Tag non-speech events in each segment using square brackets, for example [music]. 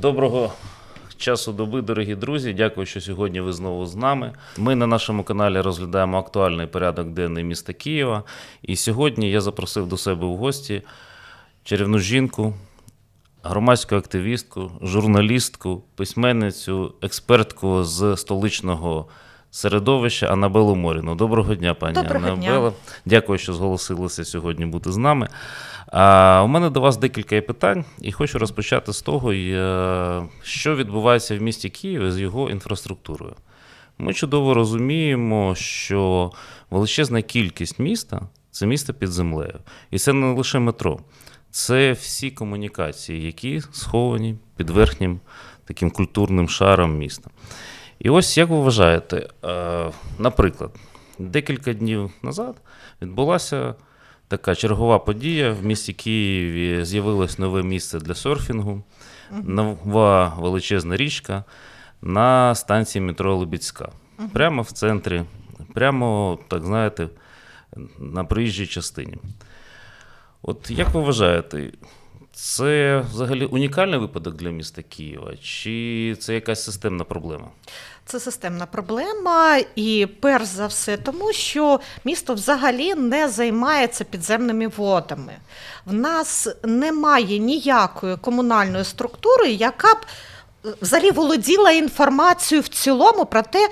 Доброго часу доби, дорогі друзі. Дякую, що сьогодні ви знову з нами. Ми на нашому каналі розглядаємо актуальний порядок денний міста Києва. І сьогодні я запросив до себе в гості чарівну жінку, громадську активістку, журналістку, письменницю, експертку з столичного середовища Анабелу Моріну. Доброго дня, пані Доброго дня. Анабела. Дякую, що зголосилися сьогодні бути з нами. А, у мене до вас декілька питань, і хочу розпочати з того, е, що відбувається в місті Києві з його інфраструктурою. Ми чудово розуміємо, що величезна кількість міста це місто під землею. І це не лише метро, це всі комунікації, які сховані під верхнім таким культурним шаром міста. І ось як ви вважаєте, е, наприклад, декілька днів назад відбулася така чергова подія. В місті Києві з'явилось нове місце для серфінгу, нова величезна річка на станції метро Лебідська. Прямо в центрі, прямо, так знаєте, на проїжджій частині. От як ви вважаєте, це взагалі унікальний випадок для міста Києва, чи це якась системна проблема? Це системна проблема, і перш за все, тому що місто взагалі не займається підземними водами. В нас немає ніякої комунальної структури, яка б е, взагалі володіла інформацією в цілому про те,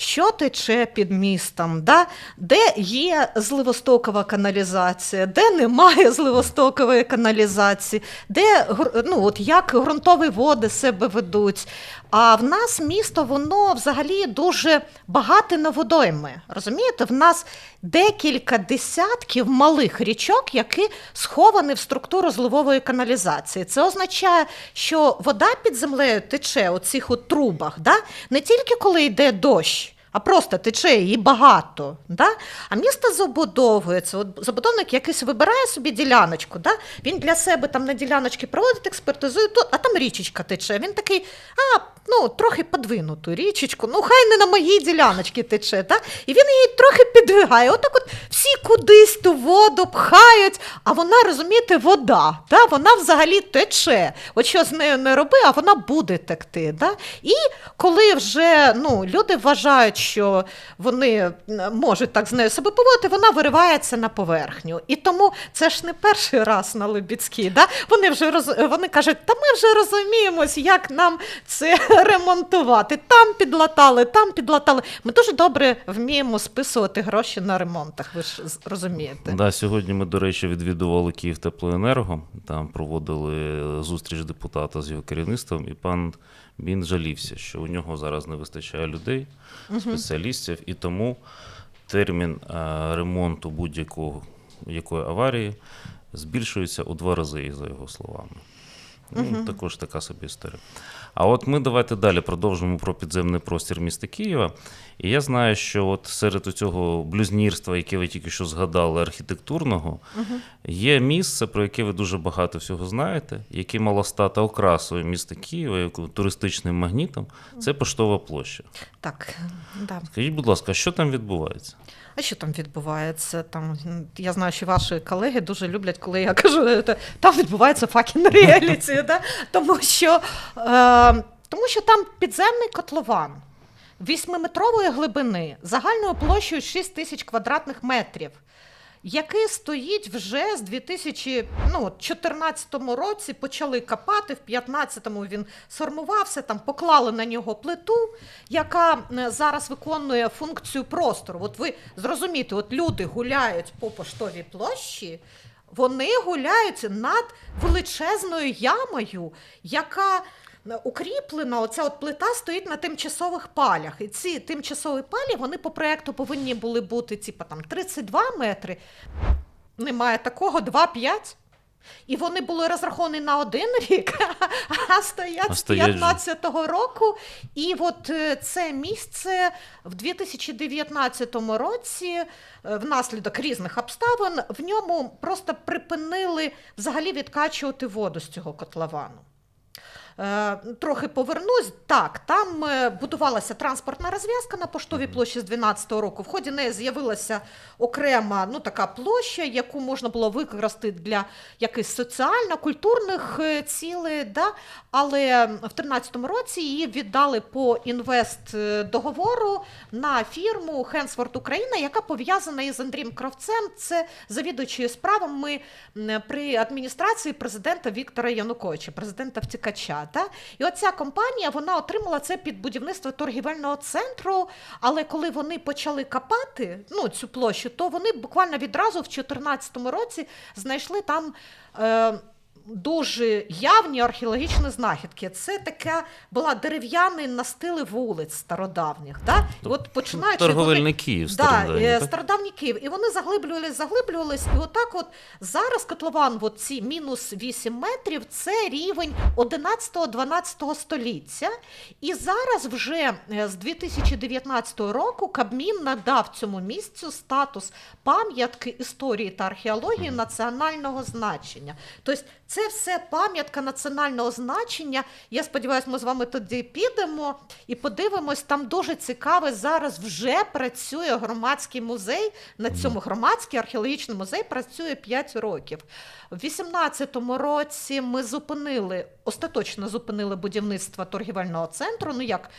що тече під містом, да? де є зливостокова каналізація, де немає [laughs] зливостокової каналізації, де ну, от як ґрунтові води себе ведуть. А в нас місто, воно взагалі дуже багате на водойми. Розумієте, в нас декілька десятків малих річок, які сховані в структуру зливової каналізації. Це означає, що вода під землею тече у цих трубах, да? не тільки коли йде дощ. А просто тече її багато. Да? А місто забудовується. От забудовник якийсь вибирає собі діляночку, да? він для себе там на діляночці проводить експертизу, а там річечка тече. Він такий, а, ну, трохи подвинуту річечку, ну хай не на моїй діляночці тече. Да? І він її трохи підвигає. Отак от всі кудись ту воду пхають, а вона, розумієте, вода. Да? Вона взагалі тече. От що з нею не роби, а вона буде текти. Да? І коли вже ну, люди вважають, що вони можуть так з нею себе поводити, вона виривається на поверхню. І тому це ж не перший раз на Лебідській. Да? Вони вже роз... вони кажуть, та ми вже розуміємось, як нам це [laughs] ремонтувати. Там підлатали, там підлатали. Ми дуже добре вміємо списувати гроші на ремонтах, ви ж розумієте. Да, сьогодні ми, до речі, відвідували Київ Теплоенерго. Там проводили зустріч депутата з його керівництвом, і пан він жалівся, що у нього зараз не вистачає людей, спеціалістів, і тому термін е, ремонту будь-якого якої аварії збільшується у два рази, за його словами. Ну, Також така собі історія. А от ми давайте далі продовжимо про підземний простір міста Києва. І я знаю, що от серед цього блюзнірства, яке ви тільки що згадали, архітектурного, є місце, про яке ви дуже багато всього знаєте, яке мало стати окрасою міста Києва, туристичним магнітом. Це поштова площа. Так, да. Скажіть, будь ласка, що там відбувається? А що там відбувається? Там я знаю, що ваші колеги дуже люблять, коли я кажу, «Е, там відбувається факін реаліті, да? тому що е, тому що там підземний котлован вісьмиметрової глибини загальною площею 6 тисяч квадратних метрів. Який стоїть вже з 2014 році, почали копати, в 2015-му він сформувався, там поклали на нього плиту, яка зараз виконує функцію простору. От ви зрозумієте, от люди гуляють по поштовій площі, вони гуляють над величезною ямою, яка е, укріплена, оця от плита стоїть на тимчасових палях. І ці тимчасові палі вони по проекту повинні були бути типу, там 32 метри. Немає такого 2,5. І вони були розраховані на один рік, [laughs] а стоять з стоять же. 15-го року. І от е, це місце в 2019 році, е, внаслідок різних обставин, в ньому просто припинили взагалі відкачувати воду з цього котловану. Е, Трохи повернусь. Так, там е, будувалася транспортна розв'язка на поштовій площі з 12-го року. В ході неї з'явилася окрема ну, така площа, яку можна було використати для якихось соціально-культурних е, цілей. Да? Але в 13-му році її віддали по інвест е, договору на фірму Хенсворт Україна, яка пов'язана із Андрієм Кравцем. Це завідуючою справами при адміністрації президента Віктора Януковича, президента втікача. Та? І оця компанія вона отримала це під будівництво торгівельного центру. Але коли вони почали копати ну, цю площу, то вони буквально відразу в 2014 році знайшли там. Е, Дуже явні археологічні знахідки. Це така була дерев'яний настили вулиць стародавніх. Да? І от починаючи вони- Київ стародавній, е, так? стародавній Київ. І вони заглиблювались, заглиблювались. І отак от зараз котлован, от ці мінус 8 метрів, це рівень 11-12 століття. І зараз вже е, з 2019 року Кабмін надав цьому місцю статус пам'ятки історії та археології національного значення. Тобто це все пам'ятка національного значення. Я сподіваюся, ми з вами тоді підемо і подивимось. Там дуже цікавий зараз вже працює громадський музей. На цьому громадський археологічний музей працює 5 років. В 18-му році ми зупинили, остаточно зупинили будівництво торгівельного центру. Ну як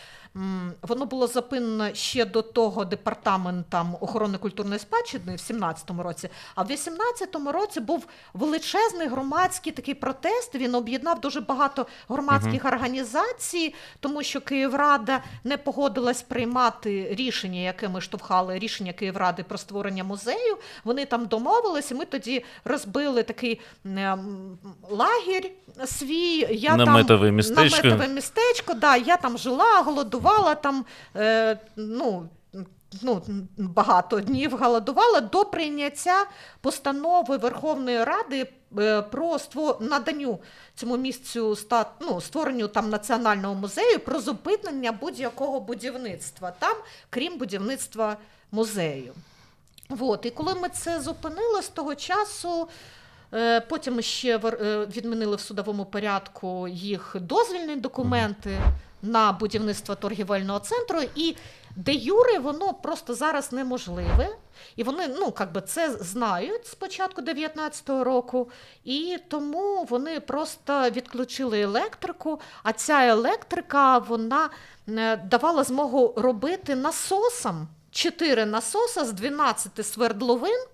воно було зупинено ще до того департаментом охорони культурної спадщини в 17-му році. А в 18-му році був величезний громадський такий протест. Він об'єднав дуже багато громадських організацій, тому що Київрада не погодилась приймати рішення, яке ми штовхали, рішення Київради про створення музею. Вони там домовилися. Ми тоді розбили такий ем, лагерь свій. Я Наметове там, містечко. Наметове містечко, да, я там жила, голодувала там. Е, ну, Ну, багато днів голодувала до прийняття постанови Верховної Ради про ство... наданню цьому місцю стат... ну, створенню там національного музею про зупинення будь-якого будівництва там, крім будівництва музею. От, і коли ми це зупинили з того часу. Е, Потім ще е, відмінили в судовому порядку їх дозвільні документи на будівництво торгівельного центру, і де юре воно просто зараз неможливе. І вони ну, как би це знають з початку 19-го року, і тому вони просто відключили електрику. А ця електрика вона е, давала змогу робити насосам. Чотири насоса з 12 свердловин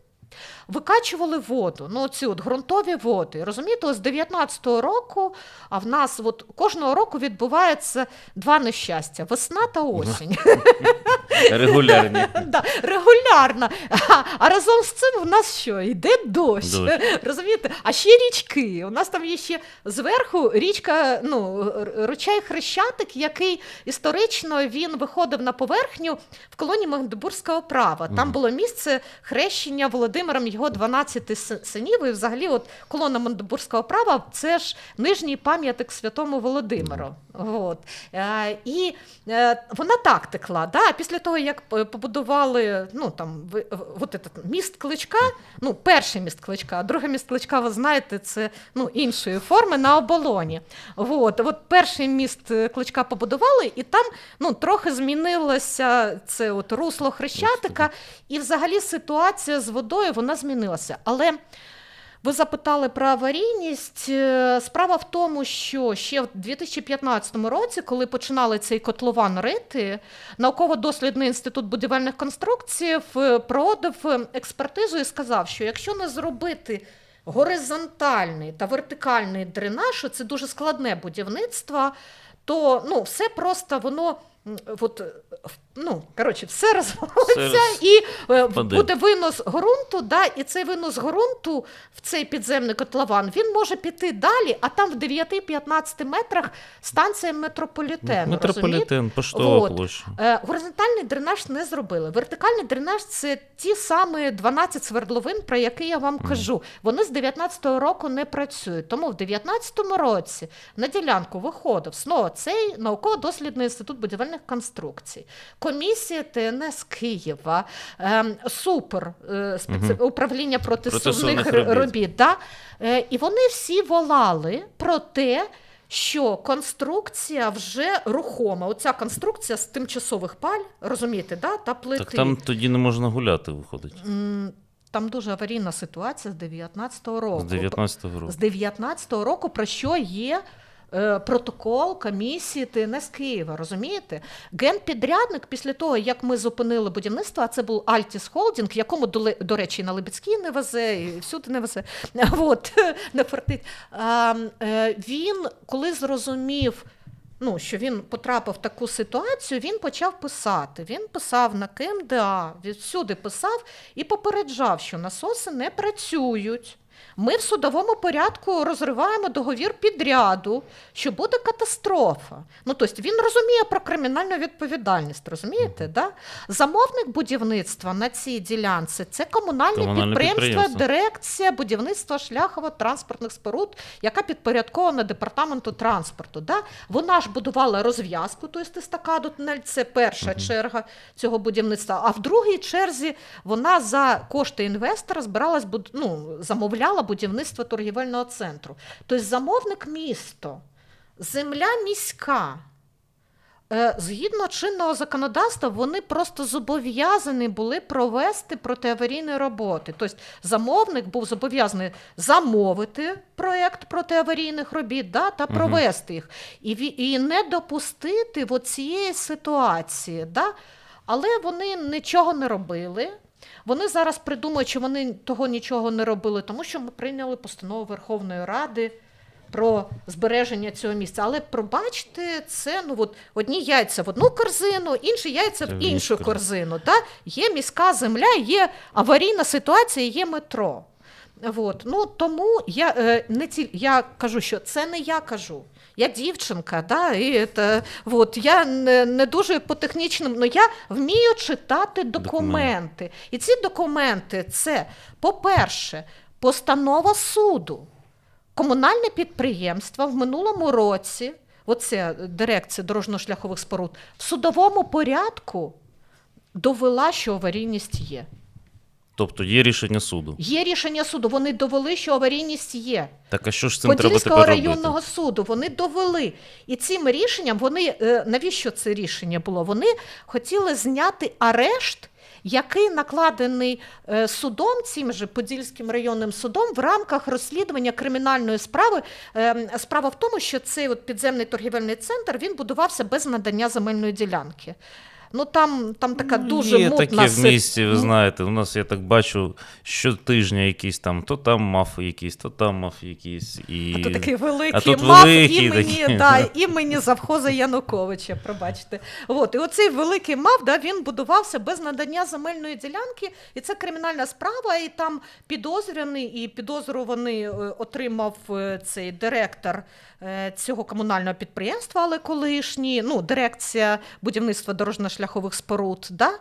викачували воду. Ну, ці от ґрунтові води. Розумієте, з 19-го року, а в нас от кожного року відбувається два нещастя: весна та осінь. [laughs] Регулярні. [laughs] Да, регулярно. А, а разом з цим в нас що? Йде дощ. Дощ. Розумієте? А ще річки. У нас там є ще зверху річка, ну, р- ручай Хрещатик, який історично він виходив на поверхню в колонії Магдебурзького права. Там було місце хрещення Володимиром його 12 синів. І взагалі, от колона Магдебурзького права це ж нижній пам'ятник святому Володимиру. От. Е, і е, вона так текла. Да? Після того, як е, побудували ну, там, от этот міст кличка, ну, перший міст кличка, а другий міст кличка, ви знаєте, це ну, іншої форми на оболоні. От, от перший міст кличка побудували, і там ну, трохи змінилося це от русло Хрещатика, і взагалі ситуація з водою вона змінилася. Але ви запитали про аварійність. Е, Справа в тому, що ще в 2015 році, коли починали цей котлован рити, науково-дослідний інститут будівельних конструкцій е, проводив е, експертизу і сказав, що якщо не зробити горизонтальний та вертикальний дренаж, це дуже складне будівництво, то ну, все просто воно. От, ну, коротше, все розвалиться Все і е, буде винос ґрунту, да, і цей винос ґрунту в цей підземний котлован він може піти далі, а там в 9-15 метрах станція метрополітену. розумієте? Метрополітен, поштова Вот. площа. Е, горизонтальний дренаж не зробили. Вертикальний дренаж це ті самі 12 свердловин, про які я вам кажу. Вони з 19-го року не працюють. Тому в 19-му році на ділянку виходив знову цей науково-дослідний інститут будівельних конструкцій. Комісія ТНС Києва, ем, супер е, управління протисувних робіт. робіт. да? Е, і вони всі волали про те, що конструкція вже рухома. Оця конструкція з тимчасових паль, розумієте, да? та плити. Так там тоді не можна гуляти, виходить. Там дуже аварійна ситуація з 19-го року. З 19-го року. З 19-го року, про що є протокол комісії ТНС Києва, розумієте? Генпідрядник після того, як ми зупинили будівництво, а це був Альтіс Холдінг, якому, до, речі, на Либецькій не везе, і всюди не везе. [laughs] От, не. Е, він, коли зрозумів, ну, що він потрапив в таку ситуацію, він почав писати. Він писав на КМДА, всюди писав і попереджав, що насоси не працюють. Ми в судовому порядку розриваємо договір підряду, що буде катастрофа. Ну, тобто він розуміє про кримінальну відповідальність, розумієте? Да? Замовник будівництва на цій ділянці це комунальне, Комунальне підприємство, підприємство. дирекція будівництва шляхово-транспортних споруд, яка підпорядкована департаменту транспорту. Да? Вона ж будувала розв'язку, тобто естакаду тунель, це перша черга цього будівництва. А в другій черзі вона за кошти інвестора збиралась буд- ну, замовляла будівництво торгівельного центру. Тобто замовник місто, земля міська. Е, Згідно чинного законодавства, вони просто зобов'язані були провести протиаварійні роботи. Тобто замовник був зобов'язаний замовити проєкт протиаварійних робіт да, та провести їх. І, і не допустити цієї ситуації. Да? Але вони нічого не робили. Вони зараз придумують, що вони того нічого не робили, тому що ми прийняли постанову Верховної Ради про збереження цього місця. Але пробачте, це ну от одні яйця в одну корзину, інші яйця в іншу корзину. Та? Є міська земля, є аварійна ситуація, є метро. От. Ну, тому я, е, не ці, я кажу, що це не я кажу. Я дівчинка, да, і це, от, я не, не дуже по технічним, але я вмію читати документи. І ці документи це, по-перше, постанова суду. Комунальне підприємство в минулому році, оце дирекція дорожньо-шляхових споруд, в судовому порядку довела, що аварійність є. Тобто є рішення суду. Є рішення суду, вони довели, що аварійність є. Так а що ж цим треба тепер районного робити? суду вони довели. І цим рішенням вони е, навіщо це рішення було? Вони хотіли зняти арешт. Який накладений е, судом, цим же Подільським районним судом, в рамках розслідування кримінальної справи. Е, справа в тому, що цей от підземний торгівельний центр він будувався без надання земельної ділянки. Ну там, там така дуже Є мутна таке в місті, ви знаєте. У нас я так бачу щотижня якісь там, то там мафи якісь, то там мафи якісь. І... А то такий великий А тут мав великі імені, такі. да, імені завхоза Януковича, пробачте. От, і оцей великий мав, да, він будувався без надання земельної ділянки, і це кримінальна справа, і там підозрюваний і підозрюваний е, отримав е, цей директор е, цього комунального підприємства, але колишній, ну, дирекція будівництва дорожньо-шляхових споруд, да,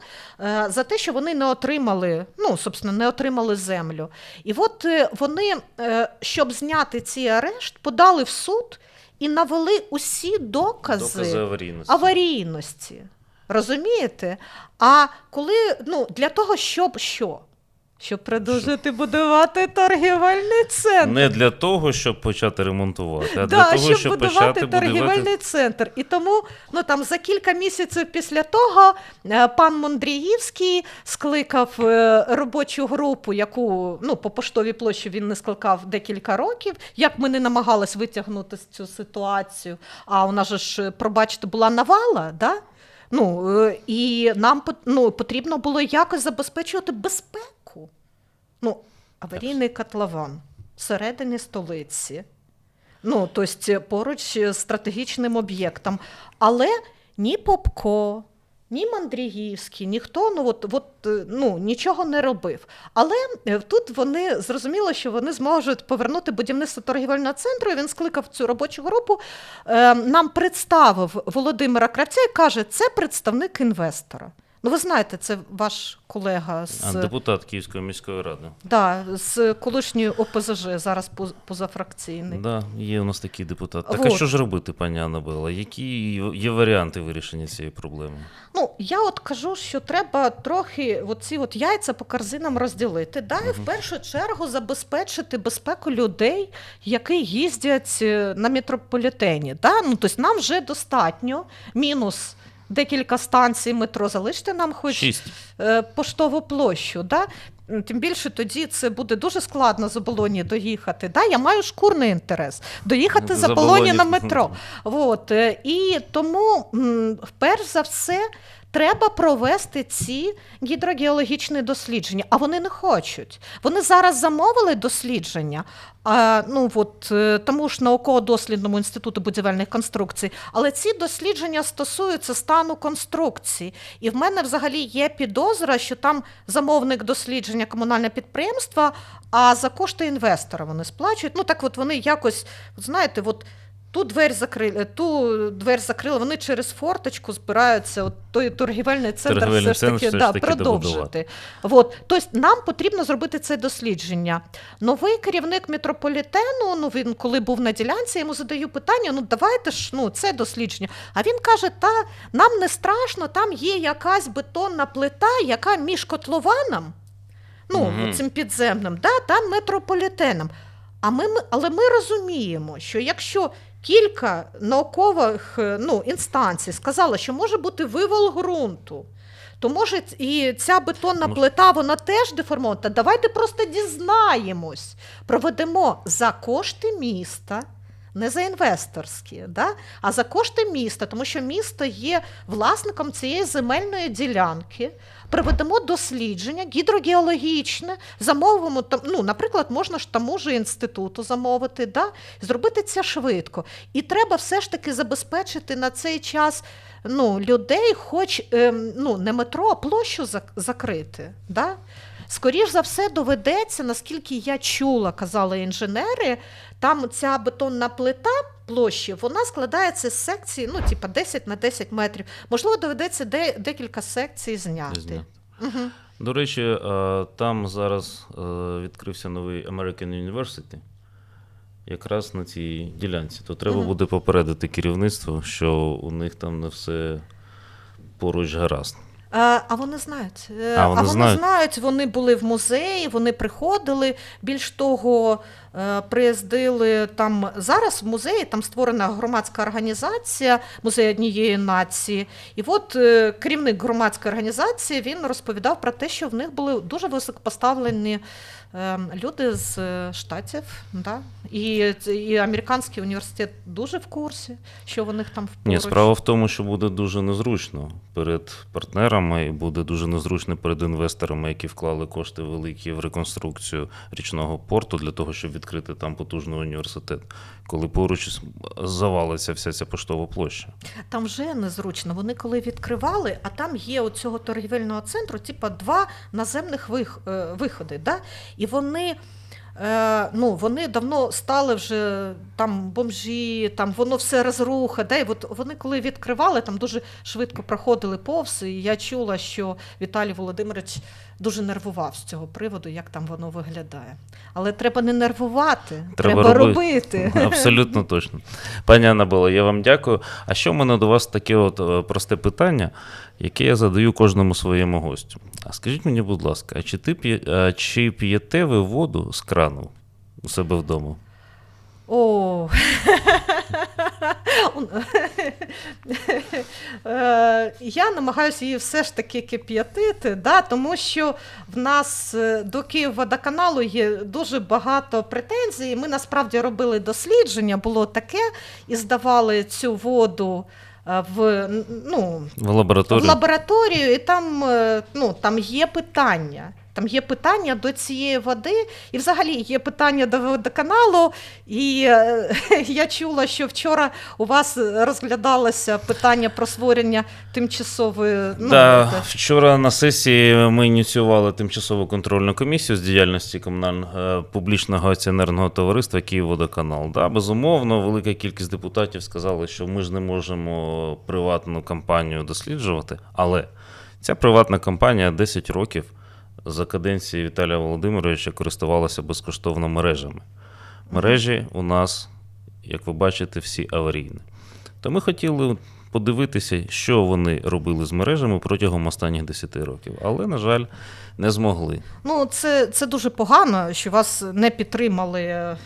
е, за те, що вони не отримали, ну, собственно, не отримали землю. І от е, вони, е, щоб зняти цей арешт, подали в суд і навели усі докази, Докази аварійності. аварійності. Розумієте? А коли ну, для того, щоб що? Щоб продовжити будувати торгівельний центр. Не для того, щоб почати ремонтувати, а для того, щоб, щоб будувати почати торгівельний будувати. центр. І тому ну, там, за кілька місяців після того е, пан Мондріївський скликав е, робочу групу, яку ну, по поштовій площі він не скликав декілька років. Як ми не намагались витягнути цю ситуацію, а у нас ж, пробачте, була навала. Да? Ну, е, і нам ну, потрібно було якось забезпечувати безпеку. Ну, аварійний котлован всередині столиці. Ну, тобто поруч з стратегічним об'єктом. Але ні Попко, ні Мандріївський, ніхто ну, от, от, е, ну, нічого не робив. Але е, тут вони зрозуміло, що вони зможуть повернути будівництво торгівельного центру. І він скликав цю робочу групу. Е, нам представив Володимира Кравця і каже, це представник інвестора. Ну, ви знаєте, це ваш колега з, А депутат Київської міської ради. да, з колишньої ОПЗЖ, зараз поз- позафракційний. Да, є у нас такий депутат. Так а що ж робити, пані Аннабела? Які є варіанти вирішення цієї проблеми? Ну, я от кажу, що треба трохи оці от яйця по корзинам розділити. Да, і в першу чергу забезпечити безпеку людей, які їздять е, на метрополітені. Да? Ну, тобто нам вже достатньо мінус. Декілька станцій метро, залиште нам хоч Шість. е, поштову площу. Да? Тим більше тоді це буде дуже складно з оболоні доїхати. Да? Я маю шкурний інтерес доїхати з оболоні на метро. [laughs] От, е, і тому, перш за все, треба провести ці гідрогеологічні дослідження, а вони не хочуть. Вони зараз замовили дослідження. Ну, от, е, тому ж науково-дослідному інституту будівельних конструкцій, але ці дослідження стосуються стану конструкції. І в мене взагалі є підозра, що там замовник дослідження комунальне підприємство, а за кошти інвестора вони сплачують. Ну так от вони якось, знаєте, от ту двері закрили, ту двері закрили, вони через форточку збираються, от той торгівельний центр Торгівельний все ж таки, все ж таки продовжити. От. Тобто нам потрібно зробити це дослідження. Новий керівник метрополітену, ну він коли був на ділянці, я йому задаю питання: ну давайте ж ну, це дослідження. А він каже: та нам не страшно, там є якась бетонна плита, яка між котлованом, ну, Мгм. цим підземним, да, та метрополітеном. А ми- але ми розуміємо, що якщо кілька наукових е, ну, інстанцій сказали, що може бути вивал ґрунту, то може і ця бетонна плита вона теж деформована. Та Давайте просто дізнаємось, проведемо за кошти міста. Не за інвесторські, да? а за кошти міста, тому що місто є власником цієї земельної ділянки. Проведемо дослідження гідрогеологічне, замовимо там, ну, наприклад, можна ж тому ж інституту замовити, да? зробити це швидко. І треба все ж таки забезпечити на цей час ну, людей, хоч ем, ну, не метро, а площу закрити. Да? Скоріш за все, доведеться, наскільки я чула, казали інженери, там ця бетонна плита площі, вона складається з секції, ну, типа 10 на 10 метрів. Можливо, доведеться де, декілька секцій зняти. Угу. До речі, е, там зараз е, відкрився новий American University. Якраз на цій ділянці. То треба Мгм. буде попередити керівництво, що у них там не все поруч гаразд. Е, А вони знають. Е, А, вони знають? знають, вони були в музеї, вони приходили. Більш того, приїздили там зараз в музеї, там створена громадська організація, музей однієї нації. І от е, керівник громадської організації він розповідав про те, що в них були дуже високопоставлені е, люди з е, штатів. Да? І, і американський університет дуже в курсі, що в них там Ні, справа в тому, що буде дуже незручно перед партнерами, і буде дуже незручно перед інвесторами, які вклали кошти великі в реконструкцію річного порту для того, щоб відкрити там потужний університет, коли поруч завалиться вся ця поштова площа. Там вже незручно. Вони коли відкривали, а там є у цього торгівельного центру, типа два наземних вих, е, виходи. Да? І вони. Е, ну, вони давно стали вже там бомжі, там воно все розруха. Да? І от вони коли відкривали, там дуже швидко проходили повз. І я чула, що Віталій Володимирович дуже нервував з цього приводу, як там воно виглядає. Але треба не нервувати, Треба треба, робити. робити. Абсолютно точно. Пані Аннабело, я вам дякую. А що в мене до вас таке от е, просте питання, яке я задаю кожному своєму гостю. А скажіть мені, будь ласка, а чи, ти п'є, а чи п'єте ви воду з крану у себе вдома? О. Е, Я намагаюся її все ж таки кип'ятити, да, тому що в нас е, до Київводоканалу є дуже багато претензій. Ми насправді робили дослідження, було таке, і здавали цю воду е, в, ну, В в лабораторію, і там, ну, там є питання. Там є питання до цієї води, і взагалі є питання до водоканалу. І е, [laughs] я чула, що вчора у вас розглядалося питання про створення тимчасової. Ну, Да, це- вчора на сесії ми ініціювали тимчасову контрольну комісію з діяльності комунального е, публічного акціонерного товариства Київводоканал. Да, безумовно, велика кількість депутатів сказали, що ми ж не можемо приватну компанію досліджувати, але Ця приватна компанія 10 років за каденції Віталія Володимировича користувалася безкоштовно мережами. Мережі у нас, як ви бачите, всі аварійні. То ми хотіли подивитися, що вони робили з мережами протягом останніх 10 років, але, на жаль, не змогли. Ну, це, це дуже погано, що вас не підтримали е,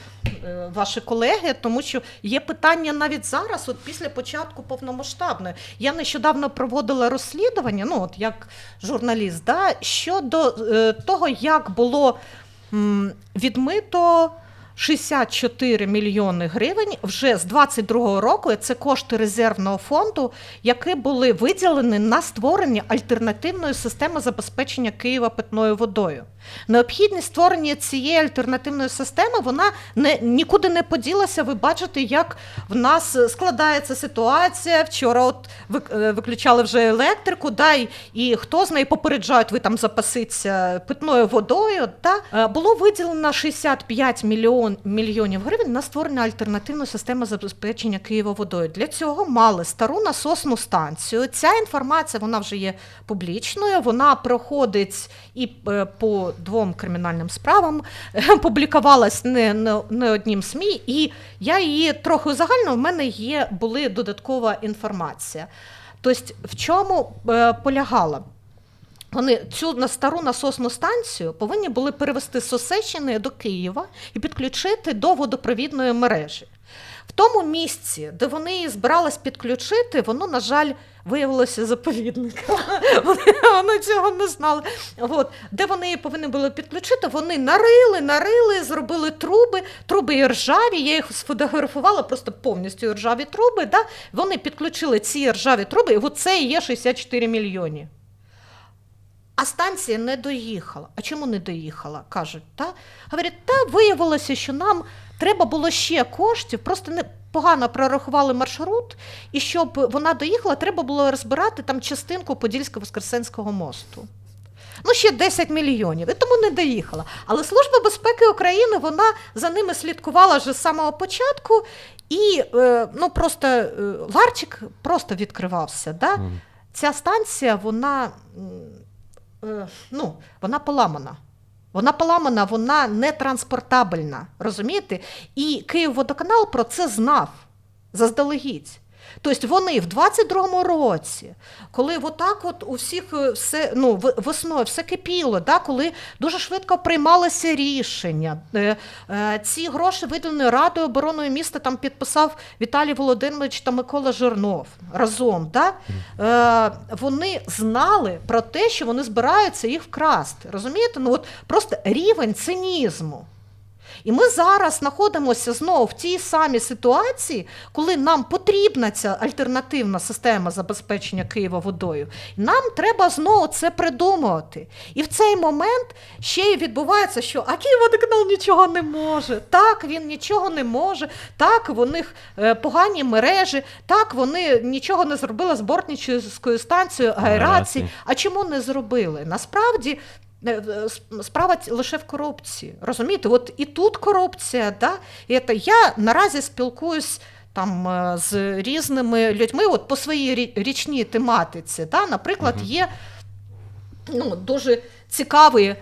ваші колеги, тому що є питання навіть зараз, от після початку повномасштабної. Я нещодавно проводила розслідування, ну от як журналіст, да, щодо е, того, як було м, відмито. 64 мільйони гривень вже з 22 року. Це кошти резервного фонду, які були виділені на створення альтернативної системи забезпечення Києва питною водою. Необхідність створення цієї альтернативної системи вона не нікуди не поділася. Ви бачите, як в нас складається ситуація. Вчора от е, виключали вже електрику, да, і, і хто з неї попереджають, ви там запаситься питною водою. Да? Е, Було виділено 65 мільйон, мільйонів гривень на створення альтернативної системи забезпечення Києва водою. Для цього мали стару насосну станцію. Ця інформація вона вже є публічною. Вона проходить і е, по двом кримінальним справам, [laughs] публікувалась не, не, не однім СМІ, і я її трохи узагальнила, в мене є були додаткова інформація. Тобто, в чому е, полягала? Вони цю на стару насосну станцію повинні були перевести з Сосещини до Києва і підключити до водопровідної мережі. В тому місці, де вони її збирались підключити, воно, на жаль, виявилося заповідником. [laughs] Вони, цього не знали. От, де вони її повинні були підключити, вони нарили, нарили, зробили труби, труби ржаві. Я їх сфотографувала просто повністю ржаві труби. Да? Вони підключили ці ржаві труби, і оце і є 64 мільйони. А станція не доїхала. А чому не доїхала? кажуть, та? Говорять, та виявилося, що нам треба було ще коштів, просто не погано прорахували маршрут, і щоб вона доїхала, треба було розбирати там частинку Подільсько-Воскресенського мосту. Ну, ще 10 мільйонів, і тому не доїхала. Але Служба безпеки України вона за ними слідкувала вже з самого початку, і е, ну, просто е, ларчик просто відкривався. Да? Ця станція, вона, ну, вона поламана. Вона поламана, вона не транспортабельна. Розумієте? І Київводоканал про це знав заздалегідь. Тобто вони в 22-му році, коли отак от у всіх е, все ну, весною все кипіло, да, коли дуже швидко приймалося рішення. Е, е, ці гроші виділені Радою оборони міста там підписав Віталій Володимирович та Микола Жирнов разом. Да? Е, вони знали про те, що вони збираються їх вкрасти. Розумієте? Ну от просто рівень цинізму. І ми зараз знаходимося знову в тій самій ситуації, коли нам потрібна ця альтернативна система забезпечення Києва водою. Нам треба знову це придумувати. І в цей момент ще й відбувається, що а Київводоканал нічого не може. Так, він нічого не може. Так, в них е, погані мережі, так, вони нічого не зробили з бортнічською станцією. Аерації. А чому не зробили? Насправді. Е, е, Справа лише в корупції. Розумієте, от і тут корупція, да? і це я наразі спілкуюсь там е, з різними людьми, от по своїй річній тематиці. Да? Наприклад, є ну, дуже цікаві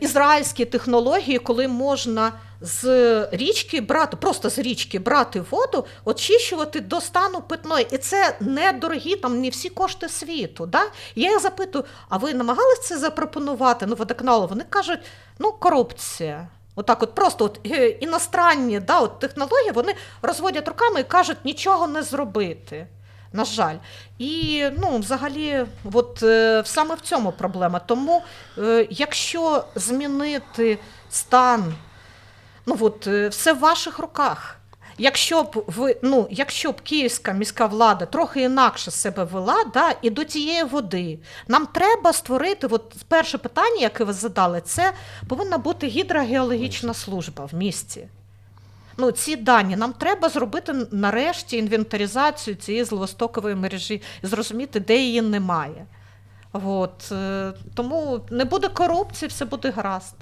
ізраїльські технології, коли можна з річки брати, просто з річки брати воду, очищувати до стану питної. І це недорогі, там не всі кошти світу. Да? Я їх запитую, а ви намагалися це запропонувати ну, водоканалу? Вони кажуть, ну, корупція. Отак, от просто от, е, іностранні да, от технології вони розводять руками і кажуть, нічого не зробити. На жаль. І ну, взагалі, от е, саме в цьому проблема. Тому, е, якщо змінити стан, ну от е, все в ваших руках. Якщо б ви, ну, якщо б київська міська влада трохи інакше себе вела, да, і до тієї води, нам треба створити. От перше питання, яке ви задали, це повинна бути гідрогеологічна служба в місті. Ну, ці дані нам треба зробити нарешті інвентаризацію цієї зловостокової мережі і зрозуміти, де її немає. От, е, тому не буде корупції, все буде гаразд.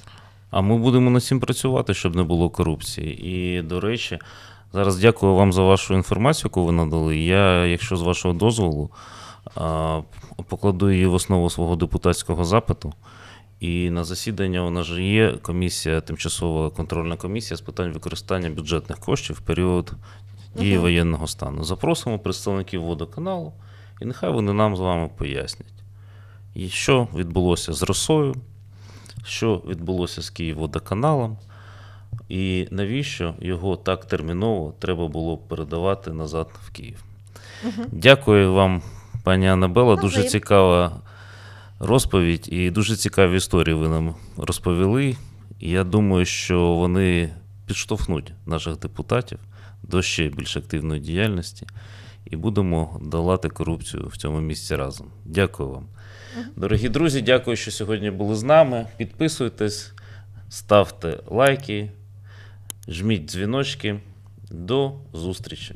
А ми будемо над цим працювати, щоб не було корупції. І, до речі, зараз дякую вам за вашу інформацію, яку ви надали. Я, якщо з вашого дозволу, покладу її в основу свого депутатського запиту. І на засідання у нас же є комісія, тимчасова контрольна комісія з питань використання бюджетних коштів в період дії Мгм. воєнного стану. Запросимо представників водоканалу, і нехай вони нам з вами пояснять, і що відбулося з росою, що відбулося з Київводоканалом, і навіщо його так терміново треба було передавати назад в Київ. Мгм. Дякую вам, пані Анабела. Дуже цікава розповідь і дуже цікаві історії ви нам розповіли. І я думаю, що вони підштовхнуть наших депутатів до ще більш активної діяльності і будемо долати корупцію в цьому місці разом. Дякую вам. Дорогі друзі, дякую, що сьогодні були з нами. Підписуйтесь, ставте лайки, жміть дзвіночки. До зустрічі!